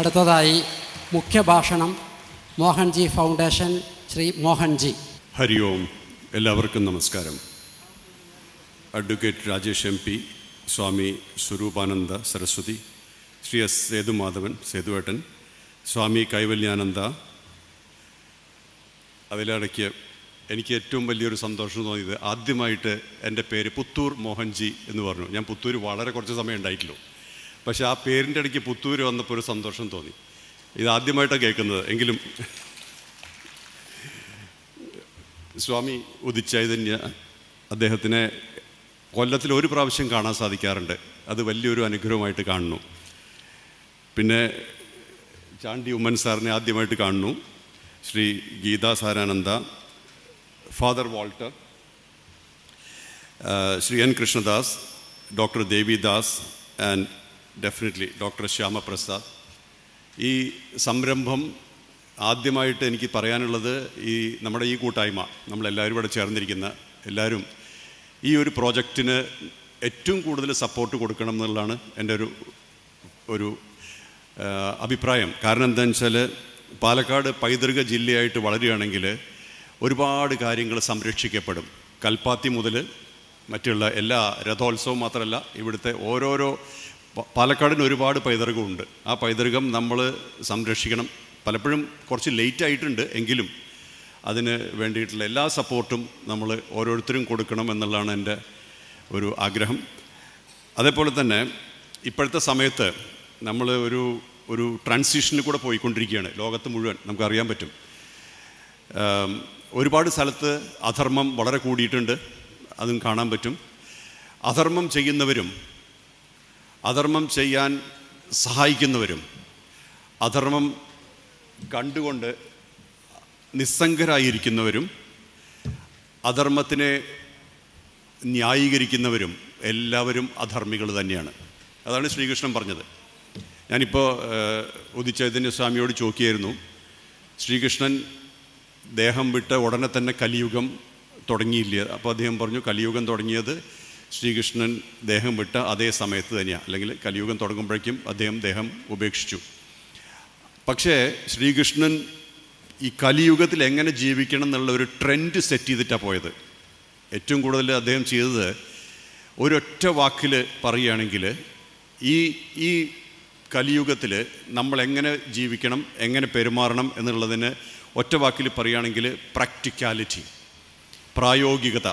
അടുത്തതായി മുഖ്യഭാഷണം മോഹൻജി ഫൗണ്ടേഷൻ ശ്രീ മോഹൻജി. ഹരി ഓം എല്ലാവർക്കും നമസ്കാരം. Advocate Rajesh M P Swami Swaroopananda Saraswati Shri S Sethumadhavan സേതുവേട്ടൻ Swami Kaivalyananda. അതിലടക്കിയ എനിക്ക് ഏറ്റവും വലിയൊരു സന്തോഷം തോന്നിയത് ആദ്യമായിട്ട് എന്റെ പേര് പുത്തൂർ മോഹൻജി എന്ന് പറഞ്ഞു. ഞാൻ പുത്തൂർ വളരെ കുറച്ച് സമയം ഉണ്ടായിട്ടുള്ളൂ. പക്ഷേ ആ പേരിന്റെ ഇടയ്ക്ക് പുത്തൂര് വന്നപ്പോൾ ഒരു സന്തോഷം തോന്നി. ഇത് ആദ്യമായിട്ടാണ് കേൾക്കുന്നത്. എങ്കിലും സ്വാമി ഉദിച്ചൈതന്യ അദ്ദേഹത്തിനെ കൊല്ലത്തിൽ ഒരു പ്രാവശ്യം കാണാൻ സാധിക്കാറുണ്ട്. അത് വലിയൊരു അനുഗ്രഹമായിട്ട് കാണുന്നു. പിന്നെ ചാണ്ടി ഉമ്മൻ സാറിനെ ആദ്യമായിട്ട് കാണുന്നു. Shri Geetha Sarananda father Walter Shri N Krishnadas doctor Devidas and definitely doctor Shyamaprasad ഈ സംരംഭം ആദ്യമായിട്ട് എനിക്ക് പറയാനുള്ളത് ഈ നമ്മുടെ ഈ കൂട്ടായ്മ നമ്മളെല്ലാവരും ഇവിടെ ചേർന്നിരിക്കുന്ന എല്ലാവരും ഈ ഒരു പ്രോജക്റ്റിന് ഏറ്റവും കൂടുതൽ സപ്പോർട്ട് കൊടുക്കണം എന്നുള്ളതാണ് എന്റെ ഒരു ഒരു അഭിപ്രായം. കാരണം എന്താണെന്ന് വെച്ചാൽ പാലക്കാട് പൈതൃക ജില്ലയായിട്ട് വളരുകയാണെങ്കിൽ ഒരുപാട് കാര്യങ്ങൾ സംരക്ഷിക്കപ്പെടും. കൽപ്പാത്തി മുതൽ മറ്റുള്ള എല്ലാ രഥോത്സവം മാത്രമല്ല ഇവിടുത്തെ ഓരോരോ പാലക്കാടിന് ഒരുപാട് പൈതൃകമുണ്ട്. ആ പൈതൃകം നമ്മൾ സംരക്ഷിക്കണം. പലപ്പോഴും കുറച്ച് ലേറ്റ് ആയിട്ടുണ്ട് എങ്കിലും അതിന് വേണ്ടിയിട്ടുള്ള എല്ലാ സപ്പോർട്ടും നമ്മൾ ഓരോരുത്തരും കൊടുക്കണം എന്നുള്ളതാണ് എന്റെ ഒരു ആഗ്രഹം. അതേപോലെ തന്നെ ഇപ്പോഴത്തെ സമയത്ത് നമ്മൾ ഒരു ഒരു ട്രാൻസിഷനിൽ കൂടെ പോയിക്കൊണ്ടിരിക്കുകയാണ് ലോകത്ത് മുഴുവൻ. നമുക്കറിയാൻ പറ്റും. ഒരുപാട് സ്ഥലത്ത് അധർമ്മം വളരെ കൂടിയിട്ടുണ്ട്. അതും കാണാൻ പറ്റും. അധർമ്മം ചെയ്യുന്നവരും അധർമ്മം ചെയ്യാൻ സഹായിക്കുന്നവരും അധർമ്മം കണ്ടുകൊണ്ട് നിസ്സംഗരായിരിക്കുന്നവരും അധർമ്മത്തിനെ ന്യായീകരിക്കുന്നവരും എല്ലാവരും അധർമ്മികൾ തന്നെയാണ്. അതാണ് ശ്രീകൃഷ്ണൻ പറഞ്ഞത്. ഞാനിപ്പോൾ ഉദിച്ചൈതന്യ സ്വാമിയോട് ചോദിക്കുകയായിരുന്നു. ശ്രീകൃഷ്ണൻ ദേഹം വിട്ട് ഉടനെ തന്നെ കലിയുഗം തുടങ്ങിയില്ല? അപ്പോൾ അദ്ദേഹം പറഞ്ഞു കലിയുഗം തുടങ്ങിയത് ശ്രീകൃഷ്ണൻ ദേഹം വിട്ട അതേ സമയത്ത് തന്നെയാണ് അല്ലെങ്കിൽ കലിയുഗം തുടങ്ങുമ്പോഴേക്കും അദ്ദേഹം ദേഹം ഉപേക്ഷിച്ചു. പക്ഷേ ശ്രീകൃഷ്ണൻ ഈ കലിയുഗത്തിൽ എങ്ങനെ ജീവിക്കണം എന്നുള്ള ഒരു ട്രെൻഡ് സെറ്റ് ചെയ്തിട്ടാണ് പോയത്. ഏറ്റവും കൂടുതൽ അദ്ദേഹം ചെയ്തത് ഒരൊറ്റ വാക്കിൽ പറയുകയാണെങ്കിൽ ഈ ഈ കലിയുഗത്തിൽ നമ്മൾ എങ്ങനെ ജീവിക്കണം എങ്ങനെ പെരുമാറണം എന്നുള്ളതിന് ഒറ്റ വാക്കിൽ പറയുകയാണെങ്കിൽ പ്രാക്ടിക്കാലിറ്റി പ്രായോഗികത.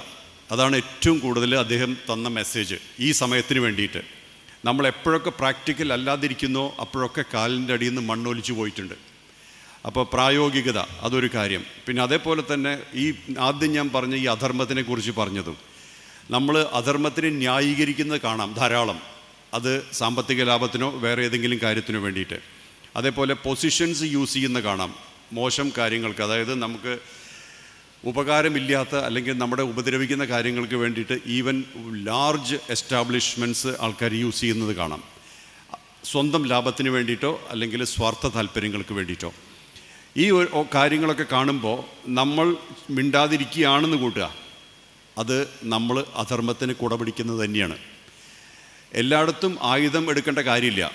അതാണ് ഏറ്റവും കൂടുതൽ അദ്ദേഹം തന്ന മെസ്സേജ് ഈ സമയത്തിന് വേണ്ടിയിട്ട്. നമ്മൾ എപ്പോഴൊക്കെ പ്രാക്ടിക്കൽ അല്ലാതിരിക്കുന്നോ അപ്പോഴൊക്കെ കാലിന്റെ അടിയിൽ നിന്ന് മണ്ണൊലിച്ചു പോയിട്ടുണ്ട്. അപ്പോൾ പ്രായോഗികത അതൊരു കാര്യം. പിന്നെ അതേപോലെ തന്നെ ഈ ആദ്യം ഞാൻ പറഞ്ഞ ഈ അധർമ്മത്തിനെക്കുറിച്ച് പറഞ്ഞതും. നമ്മൾ അധർമ്മത്തിനെ ന്യായീകരിക്കുന്നത് കാണാം ധാരാളം. അത് സാമ്പത്തിക ലാഭത്തിനോ വേറെ ഏതെങ്കിലും കാര്യത്തിനോ വേണ്ടിയിട്ട്. അതേപോലെ പൊസിഷൻസ് യൂസ് ചെയ്യുന്ന കാണാം. മോശം കാര്യങ്ങൾക്ക് അതായത് നമുക്ക് ഉപകാരമില്ലാത്ത അല്ലെങ്കിൽ നമ്മുടെ ഉപദ്രവിക്കുന്ന കാര്യങ്ങൾക്ക് വേണ്ടിയിട്ട് ഈവൻ ലാർജ് എസ്റ്റാബ്ലിഷ്മെന്റ്സ് ആൾക്കാർ യൂസ് ചെയ്യുന്നത് കാണാം. സ്വന്തം ലാഭത്തിന് വേണ്ടിയിട്ടോ അല്ലെങ്കിൽ സ്വാർത്ഥ താല്പര്യങ്ങൾക്ക് വേണ്ടിയിട്ടോ. ഈ കാര്യങ്ങളൊക്കെ കാണുമ്പോൾ നമ്മൾ മിണ്ടാതിരിക്കുകയാണെന്ന് കൂട്ടുക. അത് നമ്മൾ അധർമ്മത്തിന് കുടപിടിക്കുന്നത് തന്നെയാണ്. എല്ലായിടത്തും ആയുധം എടുക്കേണ്ട കാര്യമില്ല.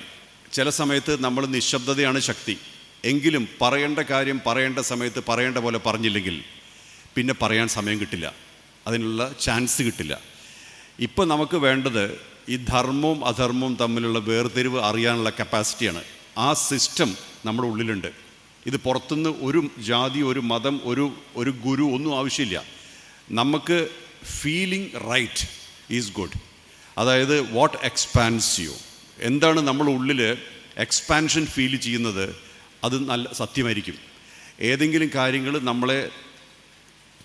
ചില സമയത്ത് നമ്മൾ നിശബ്ദതയാണ് ശക്തി. എങ്കിലും പറയേണ്ട കാര്യം പറയേണ്ട സമയത്ത് പറയേണ്ട പോലെ പറഞ്ഞില്ലെങ്കിൽ പിന്നെ പറയാൻ സമയം കിട്ടില്ല. അതിനുള്ള ചാൻസ് കിട്ടില്ല. ഇപ്പോൾ നമുക്ക് വേണ്ടത് ഈ ധർമ്മവും അധർമ്മവും തമ്മിലുള്ള വേർതിരിവ് അറിയാനുള്ള കപ്പാസിറ്റിയാണ് ആ സിസ്റ്റം നമ്മുടെ ഉള്ളിലുണ്ട്. ഇത് പുറത്തുനിന്ന് ഒരു ജാതി ഒരു മതം ഒരു ഒരു ഗുരു ഒന്നും ആവശ്യമില്ല. നമുക്ക് ഫീലിംഗ് റൈറ്റ് ഈസ് ഗുഡ് അതായത് വാട്ട് എക്സ്പാൻസ് യു എന്താണ് നമ്മുടെ ഉള്ളിൽ എക്സ്പാൻഷൻ ഫീൽ ചെയ്യുന്നത്? അത് നല്ല സത്യമായിരിക്കും. ഏതെങ്കിലും കാര്യങ്ങൾ നമ്മളെ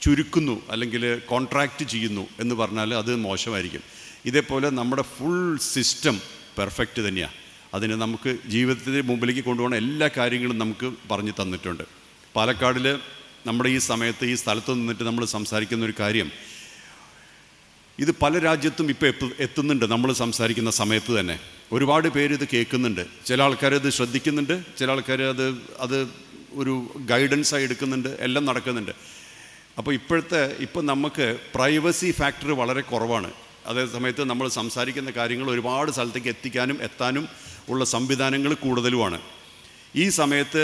ചുരുക്കുന്നു അല്ലെങ്കിൽ കോൺട്രാക്റ്റ് ചെയ്യുന്നു എന്ന് പറഞ്ഞാൽ അത് മോശമായിരിക്കും. ഇതേപോലെ നമ്മുടെ ഫുൾ സിസ്റ്റം പെർഫെക്റ്റ് തന്നെയാണ് അതിന് നമുക്ക് ജീവിതത്തിന്റെ മുമ്പിലേക്ക് കൊണ്ടുപോകുന്ന എല്ലാ കാര്യങ്ങളും നമുക്ക് പറഞ്ഞു തന്നിട്ടുണ്ട്. പാലക്കാടിൽ നമ്മുടെ ഈ സമയത്ത് ഈ സ്ഥലത്ത് നിന്നിട്ട് നമ്മൾ സംസാരിക്കുന്ന ഒരു കാര്യം ഇത് പല രാജ്യത്തും ഇപ്പോൾ എത്തു എത്തുന്നുണ്ട് നമ്മൾ സംസാരിക്കുന്ന സമയത്ത് തന്നെ. ഒരുപാട് പേര് ഇത് കേൾക്കുന്നുണ്ട്. ചില ആൾക്കാർ ഇത് ശ്രദ്ധിക്കുന്നുണ്ട് ചില ആൾക്കാർ അത് അത് ഒരു ഗൈഡൻസായി എടുക്കുന്നുണ്ട് എല്ലാം നടക്കുന്നുണ്ട്. അപ്പോൾ ഇപ്പോഴത്തെ ഇപ്പം നമുക്ക് പ്രൈവസി ഫാക്ടർ വളരെ കുറവാണ്. അതേ സമയത്ത് നമ്മൾ സംസാരിക്കുന്ന കാര്യങ്ങൾ ഒരുപാട് സ്ഥലത്തേക്ക് എത്തിക്കാനും എത്താനും ഉള്ള സംവിധാനങ്ങൾ കൂടുതലുമാണ്. ഈ സമയത്ത്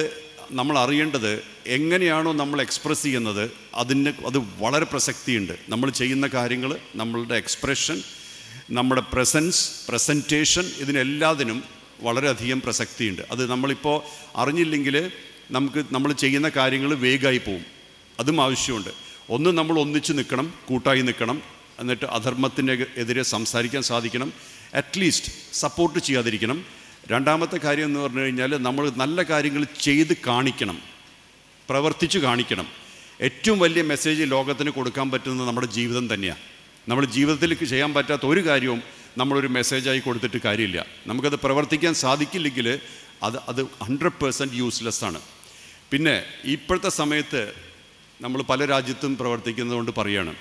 നമ്മൾ അറിയേണ്ടത് എങ്ങനെയാണോ നമ്മൾ എക്സ്പ്രസ് ചെയ്യുന്നത് അതിന് അത് വളരെ പ്രസക്തിയുണ്ട്. നമ്മൾ ചെയ്യുന്ന കാര്യങ്ങൾ നമ്മളുടെ എക്സ്പ്രഷൻ നമ്മുടെ പ്രസൻസ് പ്രസന്റേഷൻ ഇതിനെല്ലാത്തിനും വളരെയധികം പ്രസക്തിയുണ്ട്. അത് നമ്മളിപ്പോൾ അറിഞ്ഞില്ലെങ്കിൽ നമുക്ക് നമ്മൾ ചെയ്യുന്ന കാര്യങ്ങൾ വേഗമായി പോവും. അതും ആവശ്യമുണ്ട്. ഒന്ന് നമ്മൾ ഒന്നിച്ച് നിൽക്കണം കൂട്ടായി നിൽക്കണം എന്നിട്ട് അധർമ്മത്തിന് എതിരെ സംസാരിക്കാൻ സാധിക്കണം. അറ്റ്ലീസ്റ്റ് സപ്പോർട്ട് ചെയ്യാതിരിക്കണം. രണ്ടാമത്തെ കാര്യം എന്ന് പറഞ്ഞു കഴിഞ്ഞാൽ നമ്മൾ നല്ല കാര്യങ്ങൾ ചെയ്ത് കാണിക്കണം. പ്രവർത്തിച്ച് കാണിക്കണം. ഏറ്റവും വലിയ മെസ്സേജ് ലോകത്തിന് കൊടുക്കാൻ പറ്റുന്നത് നമ്മുടെ ജീവിതം തന്നെയാണ് നമ്മൾ ജീവിതത്തിൽ ചെയ്യാൻ പറ്റാത്ത ഒരു കാര്യവും നമ്മളൊരു മെസ്സേജായി കൊടുത്തിട്ട് കാര്യമില്ല. നമുക്കത് പ്രവർത്തിക്കാൻ സാധിക്കില്ലെങ്കിൽ അത് അത് ഹൺഡ്രഡ് പേഴ്സന്റ് യൂസ്ലെസ് ആണ്. പിന്നെ ഇപ്പോഴത്തെ സമയത്ത് നമ്മൾ പല രാജ്യത്തും പ്രവർത്തിക്കുന്നതുകൊണ്ട് പറയുകയാണ്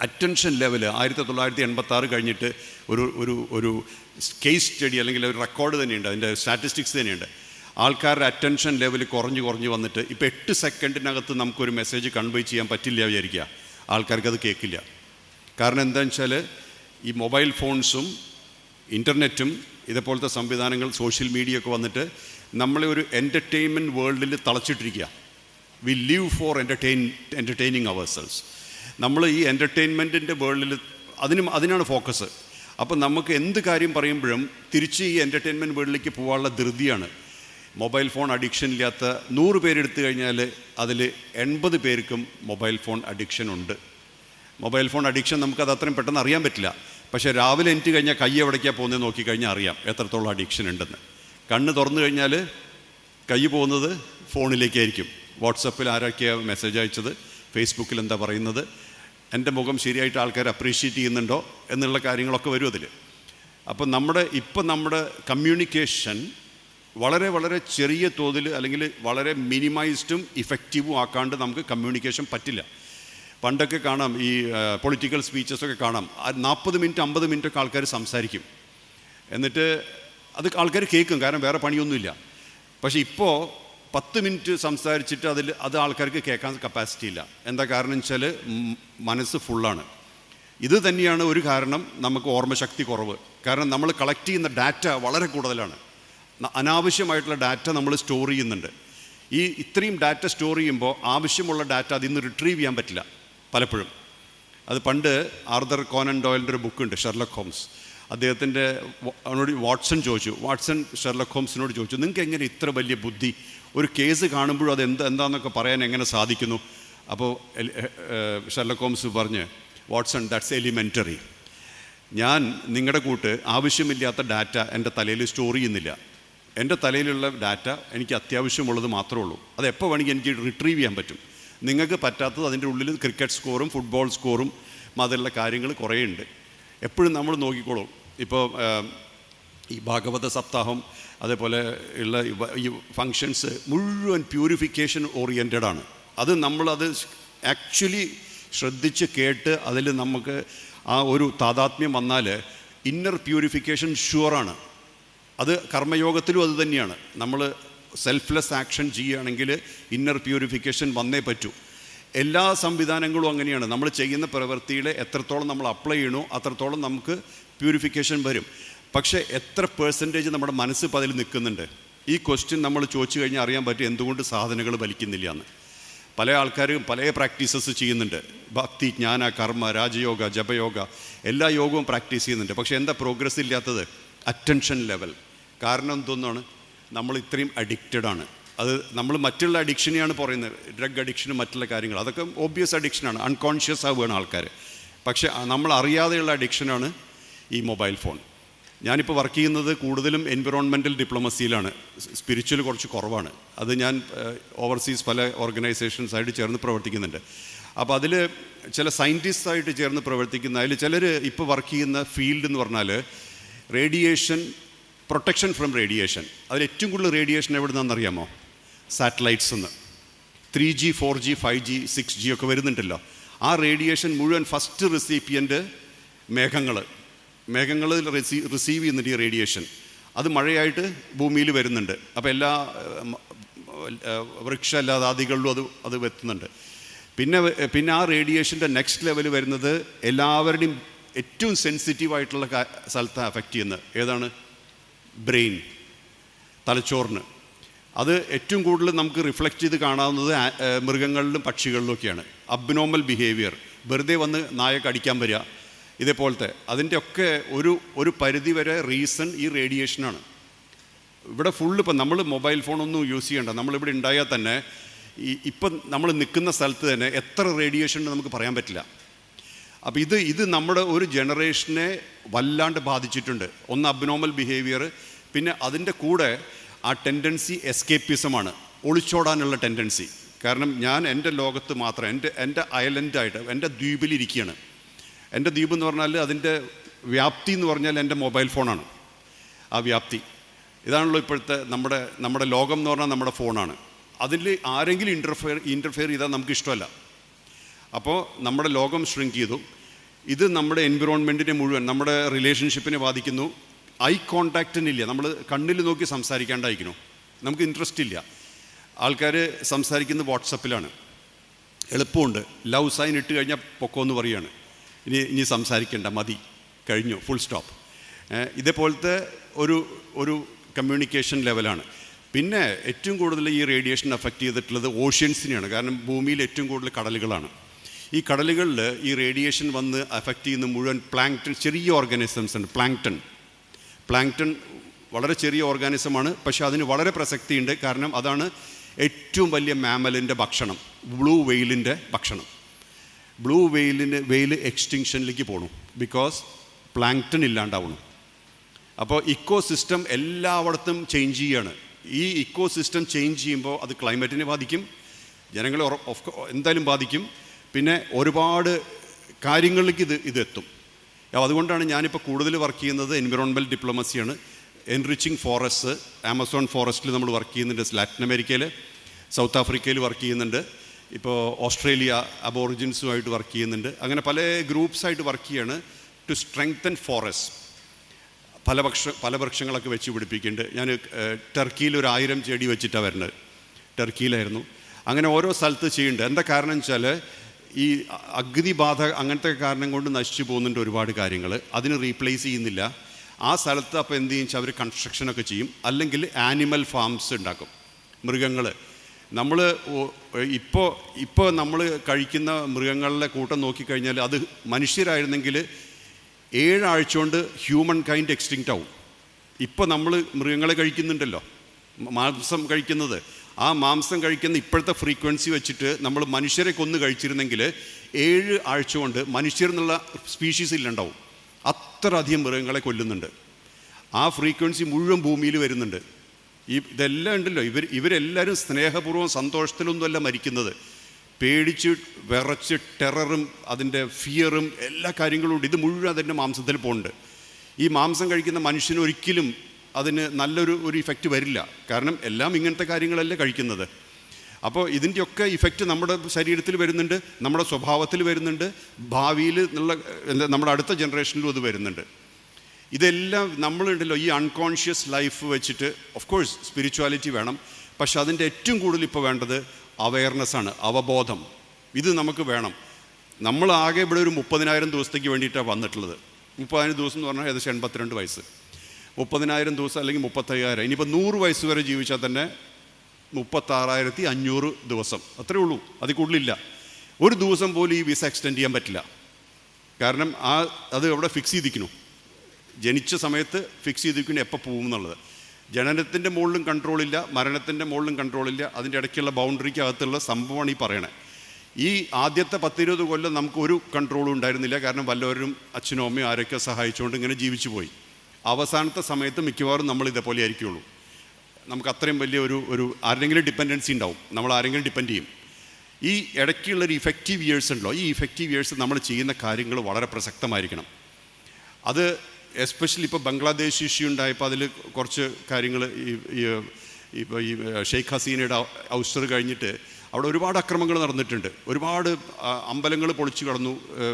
അറ്റൻഷൻ ലെവൽ ആയിരത്തി തൊള്ളായിരത്തി എൺപത്തി ആറ് കഴിഞ്ഞിട്ട് ഒരു ഒരു ഒരു കേസ് സ്റ്റഡി അല്ലെങ്കിൽ ഒരു റെക്കോർഡ് തന്നെയുണ്ട്. അതിന്റെ സ്റ്റാറ്റിസ്റ്റിക്സ് തന്നെയുണ്ട്. ആൾക്കാരുടെ അറ്റൻഷൻ ലെവൽ കുറഞ്ഞ് കുറഞ്ഞ് വന്നിട്ട് ഇപ്പോൾ എട്ട് സെക്കൻഡിനകത്ത് നമുക്കൊരു മെസ്സേജ് കൺവേ ചെയ്യാൻ പറ്റില്ല വിചാരിക്കുക. ആൾക്കാർക്ക് അത് കേൾക്കില്ല. കാരണം എന്താണെന്ന് വെച്ചാൽ ഈ മൊബൈൽ ഫോൺസും ഇന്റർനെറ്റും ഇതേപോലത്തെ സംവിധാനങ്ങൾ സോഷ്യൽ മീഡിയ ഒക്കെ വന്നിട്ട് നമ്മളെ ഒരു എന്റർടൈൻമെന്റ് വേൾഡിൽ തളച്ചിട്ടിരിക്കുക. We live for entertain entertaining ourselves നമ്മൾ ഈ എന്റർടൈൻമെന്റിന്റെ വേൾഡിൽ അതിനും അതിനാണ് ഫോക്കസ് അപ്പം നമുക്ക് എന്ത് കാര്യം പറയുമ്പോഴും തിരിച്ച് ഈ എന്റർടൈൻമെന്റ് വേൾഡിലേക്ക് പോകാനുള്ള ധൃതിയാണ്. മൊബൈൽ ഫോൺ അഡിക്ഷൻ ഇല്ലാത്ത നൂറ് പേരെടുത്തു കഴിഞ്ഞാൽ അതിൽ എൺപത് പേർക്കും മൊബൈൽ ഫോൺ അഡിക്ഷൻ ഉണ്ട്. മൊബൈൽ ഫോൺ അഡിക്ഷൻ നമുക്കത് അത്രയും പെട്ടെന്ന് അറിയാൻ പറ്റില്ല. പക്ഷേ രാവിലെ എനിക്ക് കഴിഞ്ഞാൽ കൈ എവിടേക്കാണ് പോകുന്നത് നോക്കിക്കഴിഞ്ഞാൽ അറിയാം എത്രത്തോളം അഡിക്ഷൻ ഉണ്ടെന്ന്. കണ്ണ് തുറന്നു കഴിഞ്ഞാൽ കൈ പോകുന്നത് ഫോണിലേക്കായിരിക്കും വാട്സപ്പിൽ ആരൊക്കെയാണ് മെസ്സേജ് അയച്ചത്? ഫേസ്ബുക്കിൽ എന്താ പറയുന്നത്? എന്റെ മുഖം ശരിയായിട്ട് ആൾക്കാർ അപ്രീഷിയേറ്റ് ചെയ്യുന്നുണ്ടോ എന്നുള്ള കാര്യങ്ങളൊക്കെ വരും അതിൽ അപ്പം നമ്മുടെ ഇപ്പം നമ്മുടെ കമ്മ്യൂണിക്കേഷൻ വളരെ വളരെ ചെറിയ തോതിൽ അല്ലെങ്കിൽ വളരെ മിനിമൈസ്ഡും ഇഫക്റ്റീവും ആക്കാണ്ട് നമുക്ക് കമ്മ്യൂണിക്കേഷൻ പറ്റില്ല. പണ്ടൊക്കെ കാണാം ഈ പൊളിറ്റിക്കൽ സ്പീച്ചസൊക്കെ കാണാം. നാൽപ്പത് മിനിറ്റ് അമ്പത് മിനിറ്റ് ഒക്കെ ആൾക്കാർ സംസാരിക്കും. എന്നിട്ട് അത് ആൾക്കാർ കേൾക്കും. കാരണം വേറെ പണിയൊന്നുമില്ല. പക്ഷേ ഇപ്പോൾ പത്ത് മിനിറ്റ് സംസാരിച്ചിട്ട് അതിൽ അത് ആൾക്കാർക്ക് കേൾക്കാൻ കപ്പാസിറ്റി ഇല്ല. എന്താ കാരണം വെച്ചാൽ മനസ്സ് ഫുള്ളാണ് ഇത് തന്നെയാണ് ഒരു കാരണം നമുക്ക് ഓർമ്മശക്തി കുറവ്. കാരണം നമ്മൾ കളക്ട് ചെയ്യുന്ന ഡാറ്റ വളരെ കൂടുതലാണ്. അനാവശ്യമായിട്ടുള്ള ഡാറ്റ നമ്മൾ സ്റ്റോർ ചെയ്യുന്നുണ്ട്. ഈ ഇത്രയും ഡാറ്റ സ്റ്റോർ ചെയ്യുമ്പോൾ ആവശ്യമുള്ള ഡാറ്റ അതിൽ നിന്ന് റിട്രീവ് ചെയ്യാൻ പറ്റില്ല പലപ്പോഴും. അത് പണ്ട് ആർദർ കോനൻ ഡോയലിന്റെ ഒരു ബുക്കുണ്ട് ഷെർലക് ഹോംസ് അദ്ദേഹത്തിന്റെ അവനോട് വാട്സൺ ചോദിച്ചു. വാട്സൺ ഷെർലക് ഹോംസിനോട് ചോദിച്ചു നിങ്ങൾക്ക് എങ്ങനെ ഇത്ര വലിയ ബുദ്ധി ഒരു കേസ് കാണുമ്പോഴും അത് എന്താ എന്താണെന്നൊക്കെ പറയാൻ എങ്ങനെ സാധിക്കുന്നു? അപ്പോൾ ഷെർലക് ഹോംസ് പറഞ്ഞ് വാട്സൺ ദാറ്റ്സ് എലിമെന്ററി ഞാൻ നിങ്ങളുടെ കൂട്ട് ആവശ്യമില്ലാത്ത ഡാറ്റ എന്റെ തലയിൽ സ്റ്റോർ ചെയ്യുന്നില്ല. എന്റെ തലയിലുള്ള ഡാറ്റ എനിക്ക് അത്യാവശ്യമുള്ളത് മാത്രമേ ഉള്ളൂ. അത് എപ്പോൾ വേണമെങ്കിൽ എനിക്ക് റിട്രീവ് ചെയ്യാൻ പറ്റും. നിങ്ങൾക്ക് പറ്റാത്തത് അതിന്റെ ഉള്ളിൽ ക്രിക്കറ്റ് സ്കോറും ഫുട്ബോൾ സ്കോറും അതിലുള്ള കാര്യങ്ങൾ കുറേ ഉണ്ട് എപ്പോഴും നമ്മൾ നോക്കിക്കോളും. ഇപ്പോൾ ഈ ഭാഗവത സപ്താഹം അതേപോലെ ഉള്ള ഈ ഫങ്ഷൻസ് മുഴുവൻ പ്യൂരിഫിക്കേഷൻ ഓറിയന്റഡ് ആണ്. അത് നമ്മളത് ആക്ച്വലി ശ്രദ്ധിച്ച് കേട്ട് അതിൽ നമുക്ക് ആ ഒരു താതാത്മ്യം വന്നാൽ ഇന്നർ പ്യൂരിഫിക്കേഷൻ ഷുവറാണ് അത് കർമ്മയോഗത്തിലും അത് തന്നെയാണ്. നമ്മൾ സെൽഫ്ലെസ് ആക്ഷൻ ചെയ്യുകയാണെങ്കിൽ ഇന്നർ പ്യൂരിഫിക്കേഷൻ വന്നേ പറ്റൂ. എല്ലാ സംവിധാനങ്ങളും അങ്ങനെയാണ്. നമ്മൾ ചെയ്യുന്ന പ്രവൃത്തിയിൽ എത്രത്തോളം നമ്മൾ അപ്ലൈ ചെയ്യണോ അത്രത്തോളം നമുക്ക് പ്യൂരിഫിക്കേഷൻ വരും. പക്ഷേ എത്ര പേഴ്സന്റേജ് നമ്മുടെ മനസ്സ് ഇപ്പോൾ അതിൽ നിൽക്കുന്നുണ്ട്? ഈ ക്വസ്റ്റ്യൻ നമ്മൾ ചോദിച്ചു കഴിഞ്ഞാൽ അറിയാൻ പറ്റും എന്തുകൊണ്ട് സാധനങ്ങൾ വലിക്കുന്നില്ല എന്ന് പല ആൾക്കാരും പല പ്രാക്ടീസസ് ചെയ്യുന്നുണ്ട്. ഭക്തി ജ്ഞാന കർമ്മ രാജയോഗ ജപയോഗ എല്ലാ യോഗവും പ്രാക്ടീസ് ചെയ്യുന്നുണ്ട്. പക്ഷേ എന്താ പ്രോഗ്രസ് ഇല്ലാത്തത്? അറ്റൻഷൻ ലെവൽ കാരണം എന്തോന്നാണ്? നമ്മൾ ഇത്രയും അഡിക്റ്റഡ് ആണ്. അത് നമ്മൾ മറ്റുള്ള അഡിക്ഷനെയാണ് പറയുന്നത്. ഡ്രഗ് അഡിക്ഷനും മറ്റുള്ള കാര്യങ്ങൾ. അതൊക്കെ ഓബ്വിയസ് അഡിക്ഷനാണ് അൺകോൺഷ്യസ് ആവുകയാണ് ആൾക്കാർ പക്ഷേ നമ്മൾ അറിയാതെയുള്ള അഡിക്ഷനാണ് ഈ മൊബൈൽ ഫോൺ ഞാനിപ്പോൾ വർക്ക് ചെയ്യുന്നത് കൂടുതലും എൻവിറോൺമെന്റൽ ഡിപ്ലോമസിയിലാണ് സ്പിരിച്വൽ കുറച്ച് കുറവാണ്. അത് ഞാൻ ഓവർസീസ് പല ഓർഗനൈസേഷൻസായിട്ട് ചേർന്ന് പ്രവർത്തിക്കുന്നുണ്ട്. അപ്പോൾ അതിൽ ചില സയന്റിസ്റ്റായിട്ട് ചേർന്ന് പ്രവർത്തിക്കുന്ന അതിൽ ചിലർ ഇപ്പോൾ വർക്ക് ചെയ്യുന്ന ഫീൽഡ് എന്ന് പറഞ്ഞാൽ റേഡിയേഷൻ പ്രൊട്ടക്ഷൻ ഫ്രം റേഡിയേഷൻ അതിൽ ഏറ്റവും കൂടുതൽ റേഡിയേഷൻ എവിടെ നിന്നാണെന്നറിയാമോ സാറ്റലൈറ്റ്സ് നിന്ന് three G four G five G six G ഒക്കെ വരുന്നുണ്ടല്ലോ. ആ റേഡിയേഷൻ മുഴുവൻ ഫസ്റ്റ് റിസീപ്പിയന്റ് മേഘങ്ങൾ മേഘങ്ങൾ റിസീ റിസീവ് ചെയ്യുന്നുണ്ട് ഈ റേഡിയേഷൻ അത് മഴയായിട്ട് ഭൂമിയിൽ വരുന്നുണ്ട്. അപ്പോൾ എല്ലാ വൃക്ഷ ആദികളിലും അത് അത് എത്തുന്നുണ്ട്. പിന്നെ പിന്നെ ആ റേഡിയേഷന്റെ നെക്സ്റ്റ് ലെവൽ വരുന്നത് എല്ലാവരുടെയും ഏറ്റവും സെൻസിറ്റീവ് ആയിട്ടുള്ള കാ- സ്ഥലത്താണ് അഫക്റ്റ് ചെയ്യുന്നത്. ഏതാണ്? ബ്രെയിൻ തലച്ചോറിന്. അത് ഏറ്റവും കൂടുതൽ നമുക്ക് റിഫ്ലക്റ്റ് ചെയ്ത് കാണാവുന്നത് മൃഗങ്ങളിലും പക്ഷികളിലും ഒക്കെയാണ്. അബ്നോർമൽ ബിഹേവിയർ വെറുതെ വന്ന് നായ കടിക്കാൻ വരിക. ഇതേപോലത്തെ. അതിന്റെ ഒക്കെ ഒരു ഒരു പരിധി വരെ റീസൺ ഈ റേഡിയേഷനാണ്. ഇവിടെ ഫുള്ള് ഇപ്പം നമ്മൾ മൊബൈൽ ഫോണൊന്നും യൂസ് ചെയ്യണ്ട. നമ്മളിവിടെ ഉണ്ടായാൽ തന്നെ ഈ ഇപ്പം നമ്മൾ നിൽക്കുന്ന സ്ഥലത്ത് തന്നെ എത്ര റേഡിയേഷൻ നമുക്ക് പറയാൻ പറ്റില്ല. അപ്പോൾ ഇത് ഇത് നമ്മുടെ ഒരു ജനറേഷനെ വല്ലാണ്ട് ബാധിച്ചിട്ടുണ്ട്. ഒന്ന് അബ്നോമൽ ബിഹേവിയർ പിന്നെ അതിന്റെ കൂടെ ആ ടെൻഡൻസി എസ്കേപ്പിസമാണ് ഒളിച്ചോടാനുള്ള ടെൻഡൻസി കാരണം ഞാൻ എന്റെ ലോകത്ത് മാത്രം എന്റെ എന്റെ ഐലൻഡായിട്ട് എന്റെ ദ്വീപിലിരിക്കുകയാണ് എന്റെ ദ്വീപ് എന്ന് പറഞ്ഞാൽ അതിന്റെ വ്യാപ്തി എന്ന് പറഞ്ഞാൽ എന്റെ മൊബൈൽ ഫോണാണ്. ആ വ്യാപ്തി. ഇതാണല്ലോ ഇപ്പോഴത്തെ നമ്മുടെ നമ്മുടെ ലോകം എന്ന് പറഞ്ഞാൽ നമ്മുടെ ഫോണാണ്. അതിൽ ആരെങ്കിലും ഇന്റർഫെയർ ഇന്റർഫെയർ ചെയ്താൽ നമുക്ക് ഇഷ്ടമല്ല. അപ്പോൾ നമ്മുടെ ലോകം ഷ്രിങ്ക് ചെയ്തു. ഇത് നമ്മുടെ എൻവിറോൺമെന്റിനെ മുഴുവൻ നമ്മുടെ റിലേഷൻഷിപ്പിനെ ബാധിക്കുന്നു. ഐ കോണ്ടാക്റ്റിനില്ല നമ്മൾ കണ്ണിൽ നോക്കി സംസാരിക്കാണ്ടായിരിക്കുന്നു. നമുക്ക് ഇൻട്രസ്റ്റ് ഇല്ല. ആൾക്കാർ സംസാരിക്കുന്നത് വാട്സപ്പിലാണ് എളുപ്പമുണ്ട്. ലവ് സൈൻ ഇട്ട് കഴിഞ്ഞാൽ പൊക്കോ എന്ന് പറയാണ് ഇനി ഇനി സംസാരിക്കേണ്ട മതി. കഴിഞ്ഞു ഫുൾ സ്റ്റോപ്പ് ഇതേപോലത്തെ ഒരു ഒരു കമ്മ്യൂണിക്കേഷൻ ലെവലാണ് പിന്നെ ഏറ്റവും കൂടുതൽ ഈ റേഡിയേഷൻ അഫക്റ്റ് ചെയ്തിട്ടുള്ളത് ഓഷ്യൻസിനെയാണ് കാരണം ഭൂമിയിൽ ഏറ്റവും കൂടുതൽ കടലുകളാണ്. ഈ കടലുകളിൽ ഈ റേഡിയേഷൻ വന്ന് അഫക്റ്റ് ചെയ്യുന്ന മുഴുവൻ പ്ലാങ്ക്ടൺ ചെറിയ ഓർഗാനിസംസ് ഉണ്ട്. പ്ലാങ്ക്ടൺ പ്ലാങ്ക്ടൺ വളരെ ചെറിയ ഓർഗാനിസമാണ് പക്ഷേ അതിന് വളരെ പ്രസക്തിയുണ്ട്. കാരണം അതാണ് ഏറ്റവും വലിയ മാമലിന്റെ ഭക്ഷണം. ബ്ലൂ വെയിലിന്റെ ഭക്ഷണം. ബ്ലൂ വെയിലിന് വെയിൽ എക്സ്റ്റിങ്ഷനിലേക്ക് പോകണം ബിക്കോസ് പ്ലാങ്ക്ടൺ ഇല്ലാണ്ടാവണം അപ്പോൾ ഇക്കോ സിസ്റ്റം എല്ലായിടത്തും ചേഞ്ച് ചെയ്യാണ്. ഈ ഇക്കോ സിസ്റ്റം ചേഞ്ച് ചെയ്യുമ്പോൾ അത് ക്ലൈമറ്റിനെ ബാധിക്കും. ജനങ്ങളെ എന്തായാലും ബാധിക്കും. പിന്നെ ഒരുപാട് കാര്യങ്ങളിലേക്ക് ഇത് ഇതെത്തും അതുകൊണ്ടാണ് ഞാനിപ്പോൾ കൂടുതൽ വർക്ക് ചെയ്യുന്നത് എൻവിറോൺമെന്റൽ ഡിപ്ലോമസിയാണ് എൻറിച്ചിങ് ഫോറസ്റ്റ് ആമസോൺ ഫോറസ്റ്റിൽ നമ്മൾ വർക്ക് ചെയ്യുന്നുണ്ട്. ലാറ്റിൻ അമേരിക്കയിൽ സൗത്ത് ആഫ്രിക്കയിൽ വർക്ക് ചെയ്യുന്നുണ്ട്. ഇപ്പോൾ ഓസ്ട്രേലിയ അബോറിജിൻസുമായിട്ട് വർക്ക് ചെയ്യുന്നുണ്ട്. അങ്ങനെ പല ഗ്രൂപ്പ്സായിട്ട് വർക്ക് ചെയ്യാണ് ടു സ്ട്രെങ്തൻ ഫോറസ്റ്റ്. പല പക്ഷ പല വൃക്ഷങ്ങളൊക്കെ വെച്ച് പിടിപ്പിക്കുന്നുണ്ട്. ഞാൻ ടർക്കിയിൽ ഒരു ആയിരം ചെടി വെച്ചിട്ടാണ് വരുന്നത്. ടർക്കിയിലായിരുന്നു. അങ്ങനെ ഓരോ സ്ഥലത്ത് ചെയ്യുന്നുണ്ട്. എന്താ കാരണം വെച്ചാൽ ഈ അഗ്നിബാധ അങ്ങനത്തെ കാരണം കൊണ്ട് നശിച്ചു പോകുന്നുണ്ട് ഒരുപാട് കാര്യങ്ങൾ അതിന് റീപ്ലേസ് ചെയ്യുന്നില്ല. ആ സ്ഥലത്ത് അപ്പോൾ എന്ത് ചെയ്യും? വെച്ചാൽ അവർ കൺസ്ട്രക്ഷനൊക്കെ ചെയ്യും. അല്ലെങ്കിൽ ആനിമൽ ഫാംസ് ഉണ്ടാക്കും. മൃഗങ്ങൾ നമ്മൾ ഇപ്പോൾ ഇപ്പോൾ നമ്മൾ കഴിക്കുന്ന മൃഗങ്ങളുടെ കൂട്ടം നോക്കിക്കഴിഞ്ഞാൽ അത് മനുഷ്യരായിരുന്നെങ്കിൽ ഏഴാഴ്ച കൊണ്ട് ഹ്യൂമൻ കൈൻഡ് എക്സ്റ്റിങ്ക്റ്റ് ആവും. ഇപ്പോൾ നമ്മൾ മൃഗങ്ങളെ കഴിക്കുന്നുണ്ടല്ലോ. മാംസം കഴിക്കുന്നത്. ആ മാംസം കഴിക്കുന്ന ഇപ്പോഴത്തെ ഫ്രീക്വൻസി വെച്ചിട്ട് നമ്മൾ മനുഷ്യരെ കൊന്ന് കഴിച്ചിരുന്നെങ്കിൽ ഏഴ് ആഴ്ച കൊണ്ട് മനുഷ്യർ എന്നുള്ള സ്പീഷീസ് ഇല്ലുണ്ടാവും. അത്രയധികം മൃഗങ്ങളെ കൊല്ലുന്നുണ്ട്. ആ ഫ്രീക്വൻസി മുഴുവൻ ഭൂമിയിൽ വരുന്നുണ്ട്. ഈ ഇതെല്ലാം ഉണ്ടല്ലോ. ഇവർ ഇവരെല്ലാവരും സ്നേഹപൂർവം സന്തോഷത്തിലൊന്നുമല്ല മരിക്കുന്നത്. പേടിച്ച് വിറച്ച് ടെററും അതിന്റെ ഫിയറും എല്ലാ കാര്യങ്ങളും ഉണ്ട്. ഇത് മുഴുവൻ അതിന്റെ മാംസത്തിൽ പോകുന്നുണ്ട് ഈ മാംസം കഴിക്കുന്ന മനുഷ്യന് ഒരിക്കലും അതിന് നല്ലൊരു ഒരു ഇഫക്റ്റ് വരില്ല. കാരണം എല്ലാം ഇങ്ങനത്തെ കാര്യങ്ങളല്ലേ കഴിക്കുന്നത്. അപ്പോൾ ഇതിന്റെയൊക്കെ ഇഫക്റ്റ് നമ്മുടെ ശരീരത്തിൽ വരുന്നുണ്ട് നമ്മുടെ സ്വഭാവത്തിൽ വരുന്നുണ്ട് ഭാവിയിൽ എന്നുള്ള നമ്മുടെ അടുത്ത ജനറേഷനിലും അത് വരുന്നുണ്ട്. ഇതെല്ലാം നമ്മളുണ്ടല്ലോ ഈ അൺകോൺഷ്യസ് ലൈഫ് വെച്ചിട്ട്. ഓഫ് കോഴ്സ് സ്പിരിച്വാലിറ്റി വേണം. പക്ഷെ അതിന്റെ ഏറ്റവും കൂടുതൽ ഇപ്പോൾ വേണ്ടത് അവയർനെസ്സാണ് അവബോധം. ഇത് നമുക്ക് വേണം. നമ്മൾ ആകെ ഇവിടെ ഒരു മുപ്പതിനായിരം ദിവസത്തേക്ക് വേണ്ടിയിട്ടാണ് വന്നിട്ടുള്ളത്. മുപ്പതിനായിരം ദിവസം എന്ന് പറഞ്ഞാൽ ഏകദേശം എൺപത്തിരണ്ട് വയസ്സ്. മുപ്പതിനായിരം ദിവസം അല്ലെങ്കിൽ മുപ്പത്തയ്യായിരം. ഇനിയിപ്പോൾ നൂറ് വയസ്സ് വരെ ജീവിച്ചാൽ തന്നെ മുപ്പത്താറായിരത്തി അഞ്ഞൂറ് ദിവസം. അത്രേ ഉള്ളൂ. അതിൽ കൂടുതലില്ല. ഒരു ദിവസം പോലും ഈ വിസ എക്സ്റ്റെൻഡ് ചെയ്യാൻ പറ്റില്ല. കാരണം ആ അത് അവിടെ ഫിക്സ് ചെയ്തിരിക്കുന്നു. ജനിച്ച സമയത്ത് ഫിക്സ് ചെയ്തിരിക്കുന്നു എപ്പോൾ പോകും എന്നുള്ളത്. ജനനത്തിന്റെ മുകളിലും കൺട്രോളില്ല മരണത്തിന്റെ മുകളിലും കൺട്രോളില്ല അതിന്റെ ഇടയ്ക്കുള്ള ബൗണ്ടറിക്ക് അകത്തുള്ള സംഭവമാണ് ഈ പറയണത് ഈ ആദ്യത്തെ പത്തിരുപത് കൊല്ലം നമുക്ക് ഒരു കൺട്രോളും ഉണ്ടായിരുന്നില്ല കാരണം വല്ലവരും അച്ഛനും അമ്മയും ആരൊക്കെ സഹായിച്ചുകൊണ്ട് ഇങ്ങനെ ജീവിച്ചു പോയി. അവസാനത്തെ സമയത്ത് മിക്കവാറും നമ്മൾ ഇതേപോലെ ആയിരിക്കുള്ളൂ. നമുക്ക് അത്രയും വലിയ ഒരു ഒരു ആരെങ്കിലും ഡിപ്പെൻഡൻസി ഉണ്ടാവും. നമ്മൾ ആരെങ്കിലും ഡിപ്പെൻഡ് ചെയ്യും. ഈ ഇടയ്ക്കുള്ളൊരു ഇഫക്റ്റീവ് ഇയേഴ്സ് ഉണ്ടല്ലോ. ഈ ഇഫക്റ്റീവ് ഇയേഴ്സ് നമ്മൾ ചെയ്യുന്ന കാര്യങ്ങൾ വളരെ പ്രസക്തമായിരിക്കണം. അത് എസ്പെഷ്യലി ഇപ്പോൾ ബംഗ്ലാദേശ് ഇഷ്യൂ ഉണ്ടായപ്പോൾ അതിൽ കുറച്ച് കാര്യങ്ങൾ ഈ ഇപ്പോൾ ഈ ഷെയ്ഖ് ഹസീനയുടെ ഔസ്റ്റർ കഴിഞ്ഞിട്ട് അവിടെ ഒരുപാട് അക്രമങ്ങൾ നടന്നിട്ടുണ്ട്. ഒരുപാട് അമ്പലങ്ങൾ പൊളിച്ചു കടന്നു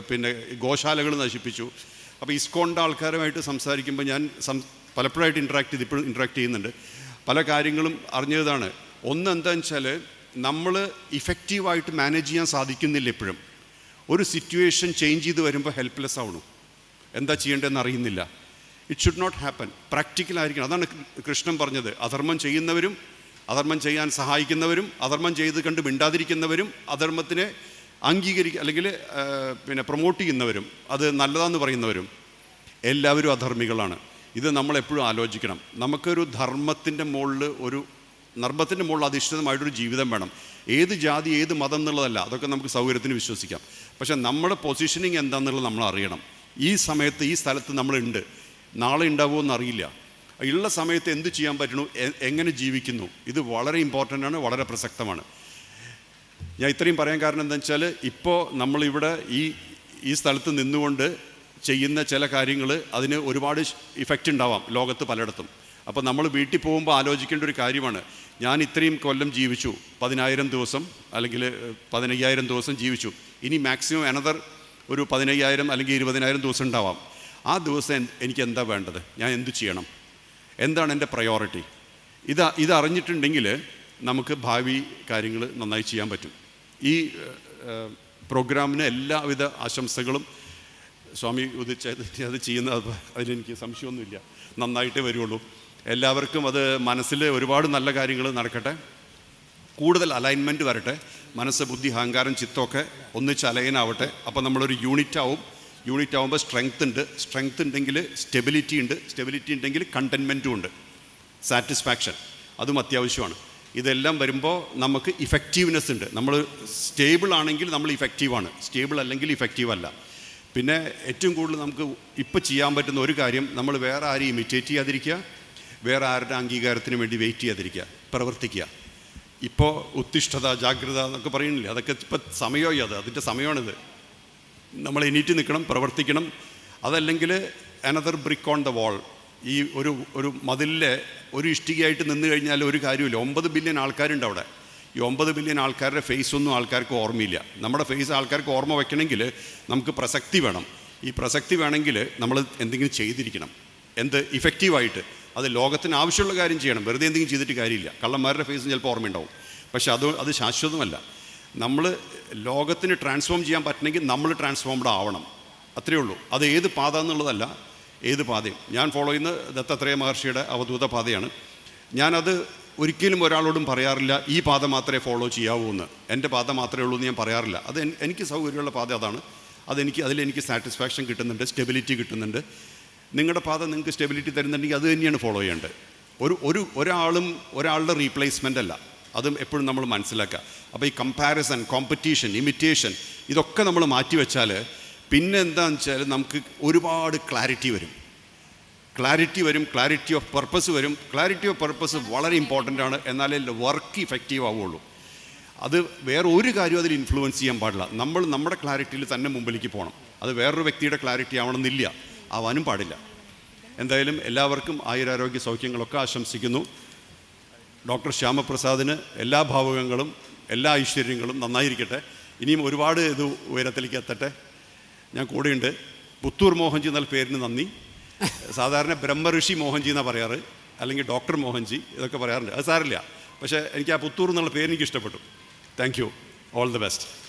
പിന്നെ ഗോശാലകൾ നശിപ്പിച്ചു. അപ്പോൾ ഇസ്കോണിന്റെ ആൾക്കാരുമായിട്ട് സംസാരിക്കുമ്പോൾ ഞാൻ സം പലപ്പോഴായിട്ട് ഇൻട്രാക്ട് ചെയ്ത് ഇപ്പോഴും ഇൻട്രാക്ട് ചെയ്യുന്നുണ്ട്. പല കാര്യങ്ങളും അറിഞ്ഞതാണ്. ഒന്ന് എന്താണെന്ന് വെച്ചാൽ നമ്മൾ ഇഫക്റ്റീവായിട്ട് മാനേജ് ചെയ്യാൻ സാധിക്കുന്നില്ല എപ്പോഴും ഒരു സിറ്റുവേഷൻ ചേഞ്ച് ചെയ്ത് വരുമ്പോൾ ഹെൽപ്ലെസ് ആവണു. എന്താ ചെയ്യേണ്ടതെന്ന് അറിയുന്നില്ല. It should not happen practical ആയിരിക്കണം. അതാണ് കൃഷ്ണൻ പറഞ്ഞത്. അധർമ്മം ചെയ്യുന്നവരും അധർമ്മം ചെയ്യാൻ സഹായിക്കുന്നവരും അധർമ്മം ചെയ്ത് കണ്ട് മിണ്ടാതിരിക്കുന്നവരും അധർമ്മത്തിനെ അംഗീകരിക്കുക അല്ലെങ്കിൽ പിന്നെ പ്രൊമോട്ട് ചെയ്യുന്നവരും അത് നല്ലതാന്ന് പറയുന്നവരും എല്ലാവരും അധർമ്മികളാണ്. ഇത് നമ്മളെപ്പോഴും ആലോചിക്കണം. നമുക്കൊരു ധർമ്മത്തിന്റെ മുകളിൽ ഒരു നർമ്മത്തിന്റെ മുകളിൽ അധിഷ്ഠിതമായിട്ടൊരു ജീവിതം വേണം. ഏത് ജാതി ഏത് മതം എന്നുള്ളതല്ല. അതൊക്കെ നമുക്ക് സൗകര്യത്തിന് വിശ്വസിക്കാം. പക്ഷേ നമ്മുടെ പൊസിഷനിങ് എന്താണെന്നുള്ളത് നമ്മൾ അറിയണം. ഈ സമയത്ത് ഈ സ്ഥലത്ത് നമ്മളുണ്ട്. നാളെ ഉണ്ടാവുമോ എന്നറിയില്ല ഉള്ള സമയത്ത് എന്ത് ചെയ്യാൻ പറ്റണു എങ്ങനെ ജീവിക്കുന്നു? ഇത് വളരെ ഇമ്പോർട്ടന്റ് ആണ് വളരെ പ്രസക്തമാണ്. ഞാൻ ഇത്രയും പറയാൻ കാരണം എന്താ വെച്ചാൽ ഇപ്പോൾ നമ്മളിവിടെ ഈ ഈ സ്ഥലത്ത് നിന്നുകൊണ്ട് ചെയ്യുന്ന ചില കാര്യങ്ങൾ അതിന് ഒരുപാട് ഇഫക്റ്റ് ഉണ്ടാവാം ലോകത്ത് പലയിടത്തും. അപ്പോൾ നമ്മൾ വീട്ടിൽ പോകുമ്പോൾ ആലോചിക്കേണ്ട ഒരു കാര്യമാണ്. ഞാൻ ഇത്രയും കൊല്ലം ജീവിച്ചു. പതിനായിരം ദിവസം അല്ലെങ്കിൽ പതിനയ്യായിരം ദിവസം ജീവിച്ചു. ഇനി മാക്സിമം അനദർ ഒരു പതിനയ്യായിരം അല്ലെങ്കിൽ ഇരുപതിനായിരം ദിവസം ഉണ്ടാവാം. ആ ദിവസം എനിക്ക് എന്താ വേണ്ടത്? ഞാൻ എന്തു ചെയ്യണം? എന്താണ് എന്റെ പ്രയോറിറ്റി ഇത് ഇതറിഞ്ഞിട്ടുണ്ടെങ്കിൽ നമുക്ക് ഭാവി കാര്യങ്ങൾ നന്നായി ചെയ്യാൻ പറ്റും. ഈ പ്രോഗ്രാമിന് എല്ലാവിധ ആശംസകളും സ്വാമി ഉദിച്ച അത് ചെയ്യുന്ന അത് അതിലെനിക്ക് സംശയമൊന്നുമില്ല. നന്നായിട്ടേ വരുള്ളൂ. എല്ലാവർക്കും അത് മനസ്സിൽ ഒരുപാട് നല്ല കാര്യങ്ങൾ നടക്കട്ടെ. കൂടുതൽ അലൈൻമെന്റ് വരട്ടെ. മനസ്സ് ബുദ്ധി അഹങ്കാരം ചിത്തമൊക്കെ ഒന്നിച്ച് അലയനാവട്ടെ അപ്പോൾ നമ്മളൊരു യൂണിറ്റ് ആവും. യൂണിറ്റ് ആവുമ്പോൾ സ്ട്രെങ്ത് ഉണ്ട്. സ്ട്രെങ്ത് ഉണ്ടെങ്കിൽ സ്റ്റെബിലിറ്റി ഉണ്ട്. സ്റ്റെബിലിറ്റി ഉണ്ടെങ്കിൽ കണ്ടൻമെന്റും ഉണ്ട്. സാറ്റിസ്ഫാക്ഷൻ അതും അത്യാവശ്യമാണ്. ഇതെല്ലാം വരുമ്പോൾ നമുക്ക് ഇഫക്റ്റീവ്നെസ് ഉണ്ട്. നമ്മൾ സ്റ്റേബിൾ ആണെങ്കിൽ നമ്മൾ ഇഫക്റ്റീവാണ് സ്റ്റേബിൾ അല്ലെങ്കിൽ ഇഫക്റ്റീവ് അല്ല. പിന്നെ ഏറ്റവും കൂടുതൽ നമുക്ക് ഇപ്പോൾ ചെയ്യാൻ പറ്റുന്ന ഒരു കാര്യം നമ്മൾ വേറെ ആരെയും ഇമിറ്റേറ്റ് ചെയ്യാതിരിക്കുക. വേറെ ആരുടെ അംഗീകാരത്തിന് വേണ്ടി വെയിറ്റ് ചെയ്യാതിരിക്കുക. പ്രവർത്തിക്കുക. ഇപ്പോൾ ഉത്തിഷ്ഠത ജാഗ്രത എന്നൊക്കെ പറയുന്നില്ലേ? അതൊക്കെ ഇപ്പം സമയമായി അത് അതിന്റെ സമയമാണിത്. നമ്മൾ എണീറ്റ് നിൽക്കണം പ്രവർത്തിക്കണം. അതല്ലെങ്കിൽ another brick on the wall ഈ ഒരു ഒരു മതിലിലെ ഒരു ഇഷ്ടികയായിട്ട് നിന്ന് കഴിഞ്ഞാൽ ഒരു കാര്യമില്ല. ഒമ്പത് ബില്യൺ ആൾക്കാരുണ്ട് അവിടെ. ഈ ഒമ്പത് ബില്യൺ ആൾക്കാരുടെ ഫേസ് ഒന്നും ആൾക്കാർക്ക് ഓർമ്മയില്ല. നമ്മുടെ ഫേസ് ആൾക്കാർക്ക് ഓർമ്മ വയ്ക്കണമെങ്കിൽ നമുക്ക് പ്രസക്തി വേണം. ഈ പ്രസക്തി വേണമെങ്കിൽ നമ്മൾ എന്തെങ്കിലും ചെയ്തിരിക്കണം. എന്ത് ഇഫക്റ്റീവായിട്ട് അത് ലോകത്തിന് ആവശ്യമുള്ള കാര്യം ചെയ്യണം. വെറുതെ എന്തെങ്കിലും ചെയ്തിട്ട് കാര്യമില്ല. കള്ളന്മാരുടെ ഫേസും ചിലപ്പോൾ ഓർമ്മയുണ്ടാവും. പക്ഷെ അത് അത് ശാശ്വതമല്ല. നമ്മൾ ലോകത്തിന് ട്രാൻസ്ഫോം ചെയ്യാൻ പറ്റണമെങ്കിൽ നമ്മൾ ട്രാൻസ്ഫോംഡ് ആവണം. അത്രയേ ഉള്ളൂ. അത് ഏത് പാത എന്നുള്ളതല്ല ഏത് പാതയും. ഞാൻ ഫോളോ ചെയ്യുന്ന ദത്താത്രേയ മഹർഷിയുടെ അവധൂത പാതയാണ്. ഞാനത് ഒരിക്കലും ഒരാളോടും പറയാറില്ല ഈ പാത മാത്രമേ ഫോളോ ചെയ്യാവൂ എന്ന്. എന്റെ പാത മാത്രമേ ഉള്ളൂ എന്ന് ഞാൻ പറയാറില്ല. അത് എനിക്ക് സൗകര്യമുള്ള പാത അതാണ്. അതെനിക്ക് അതിലെനിക്ക് സാറ്റിസ്ഫാക്ഷൻ കിട്ടുന്നുണ്ട് സ്റ്റെബിലിറ്റി കിട്ടുന്നുണ്ട്. നിങ്ങളുടെ പാത നിങ്ങൾക്ക് സ്റ്റെബിലിറ്റി തരുന്നുണ്ടെങ്കിൽ അത് തന്നെയാണ് ഫോളോ ചെയ്യേണ്ടത്. ഒരു ഒരു ഒരാളും ഒരാളുടെ റീപ്ലേസ്മെന്റ് അല്ല. അതും എപ്പോഴും നമ്മൾ മനസ്സിലാക്കുക. അപ്പോൾ ഈ കമ്പാരിസൺ കോമ്പറ്റീഷൻ ഇമിറ്റേഷൻ ഇതൊക്കെ നമ്മൾ മാറ്റിവെച്ചാൽ പിന്നെ എന്താണെന്ന് വെച്ചാൽ നമുക്ക് ഒരുപാട് ക്ലാരിറ്റി വരും. ക്ലാരിറ്റി വരും ക്ലാരിറ്റി ഓഫ് പർപ്പസ് വരും. ക്ലാരിറ്റി ഓഫ് പർപ്പസ് വളരെ ഇമ്പോർട്ടന്റ് ആണ്. എന്നാലേ വർക്ക് ഇഫക്റ്റീവ് ആവുള്ളൂ. അത് വേറെ ഒരു കാര്യവും അതിൽ ഇൻഫ്ലുവൻസ് ചെയ്യാൻ പാടില്ല. നമ്മൾ നമ്മുടെ ക്ലാരിറ്റിയിൽ തന്നെ മുമ്പിലേക്ക് പോകണം. അത് വേറൊരു വ്യക്തിയുടെ ക്ലാരിറ്റി ആവണമെന്നില്ല. ആവാനും പാടില്ല. എന്തായാലും എല്ലാവർക്കും ആയുരാരോഗ്യ സൗഖ്യങ്ങളൊക്കെ ആശംസിക്കുന്നു. ഡോക്ടർ ശ്യാമപ്രസാദിന് എല്ലാ ഭാവുകങ്ങളും എല്ലാ ഐശ്വര്യങ്ങളും നന്നായിരിക്കട്ടെ. ഇനിയും ഒരുപാട് ഇത് ഉയരത്തിലേക്ക് എത്തട്ടെ. ഞാൻ കൂടെയുണ്ട്. പുത്തൂർ മോഹൻജി എന്നാൽ പേരിന് നന്ദി. സാധാരണ ബ്രഹ്മഋഷി മോഹൻജി എന്നാണ് പറയാറ്. അല്ലെങ്കിൽ ഡോക്ടർ മോഹൻജി ഇതൊക്കെ പറയാറുണ്ട്. അത് സാറില്ല പക്ഷേ എനിക്ക് ആ പുത്തൂർ എന്നുള്ള പേര് എനിക്ക് ഇഷ്ടപ്പെട്ടു. Thank you all the best